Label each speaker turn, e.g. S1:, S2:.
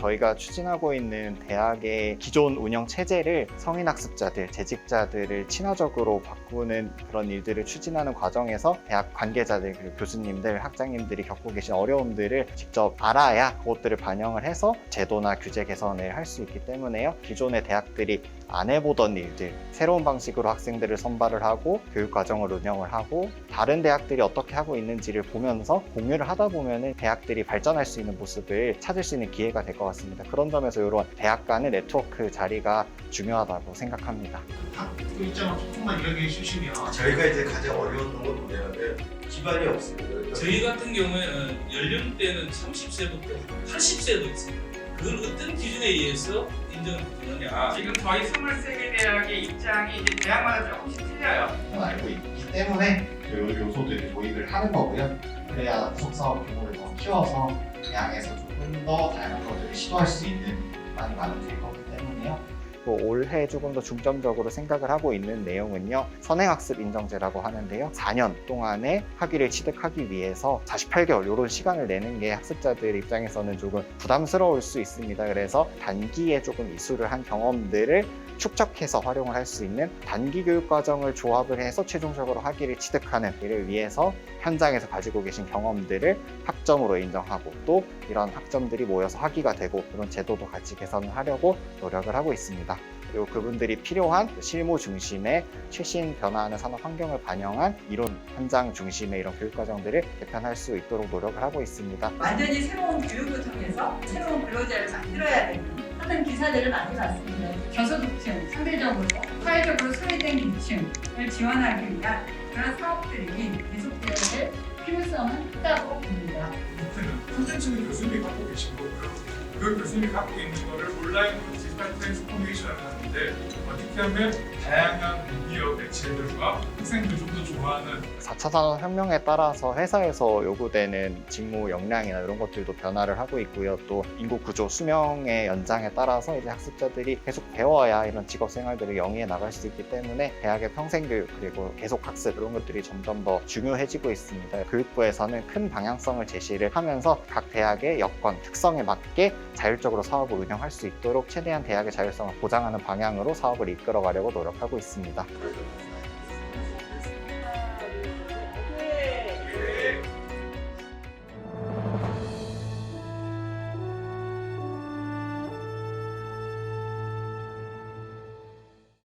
S1: 저희가 추진하고 있는 대학의 기존 운영 체제를 성인 학습자들, 재직자들을 친화적으로 바꾸는 그런 일들을 추진하는 과정에서 대학 관계자들, 그리고 교수님들, 학장님들이 겪고 계신 어려움들을 직접 알아야 그것들을 반영을 해서 제도나 규제 개선을 할 수 있기 때문에요. 기존의 대학들이 안 해보던 일들, 새로운 방식으로 학생들을 선발을 하고 교육 과정을 운영을 하고 다른 대학들이 어떻게 하고 있는지를 보면서 공유를 하다 보면은 대학들이 발전할 수 있는 모습을 찾을 수 있는 기회가 될 것 같 습니다. 그런 점에서 이런 대학 간의 네트워크 자리가 중요하다고 생각합니다.
S2: 학교 입장을 조금만 이야기해 주시면
S3: 저희가 이제 가장 어려웠던 건 뭐냐면 기반이 없습니다.
S4: 저희 같은 경우에는 연령대는 30세부터 80세도 있습니다. 그걸 어떤 기준에 의해서 인정을 받느냐.
S5: 지금 저희 23개 대학의 입장이 이제 대학마다 조금씩 틀려요.
S1: 알고 있기 때문에 요 요소들을 도입을 하는 거고요. 그래야 속사업 규모를 더 키워서 대학에서 조금 더 다양한 것들을 시도할 수 있는 많이 많아질 거기 때문에요. 또 올해 조금 더 중점적으로 생각을 하고 있는 내용은요. 선행학습 인정제라고 하는데요. 4년 동안의 학위를 취득하기 위해서 48개월 이런 시간을 내는 게 학습자들 입장에서는 조금 부담스러울 수 있습니다. 그래서 단기에 조금 이수를 한 경험들을 축적해서 활용을 할 수 있는 단기 교육 과정을 조합을 해서 최종적으로 학위를 취득하는 이를 위해서 현장에서 가지고 계신 경험들을 학점으로 인정하고 또 이런 학점들이 모여서 학위가 되고 이런 제도도 같이 개선을 하려고 노력을 하고 있습니다. 그리고 그분들이 필요한 실무 중심의 최신 변화하는 산업 환경을 반영한 이론 현장 중심의 이런 교육 과정들을 개편할 수 있도록 노력을 하고 있습니다.
S6: 완전히 새로운 교육을 통해서 새로운 근로자를 만들어야 되 는 하는 기사들을 많이 봤습니다. 저소득층, 상대적으로 사회적으로 소외된 계층을 지원하기 위한 그런 사업들이 계속되어야 될 필요성은 크다고 봅니다.
S7: 콘텐츠는 교수님이 갖고 계신 거고요. 그 교수님이 갖고 있는 거를 온라인으로 디지털 트랜스 포메이션을 하는데 어떻게 하면 다양한 미디어 매체들과 학생들이 좀 더 좋아하는
S1: 4차 산업혁명에 따라서 회사에서 요구되는 직무 역량이나 이런 것들도 변화를 하고 있고요. 또 인구 구조 수명의 연장에 따라서 이제 학습자들이 계속 배워야 이런 직업 생활들을 영위해 나갈 수 있기 때문에 대학의 평생 교육 그리고 계속 학습 이런 것들이 점점 더 중요해지고 있습니다. 교육부에서는 큰 방향성을 제시를 하면서 각 대학의 여건, 특성에 맞게 자율적으로 사업을 운영할 수 있도록 최대한 대학의 자율성을 보장하는 방향으로 사업을 이끌어가려고 노력하고 있습니다.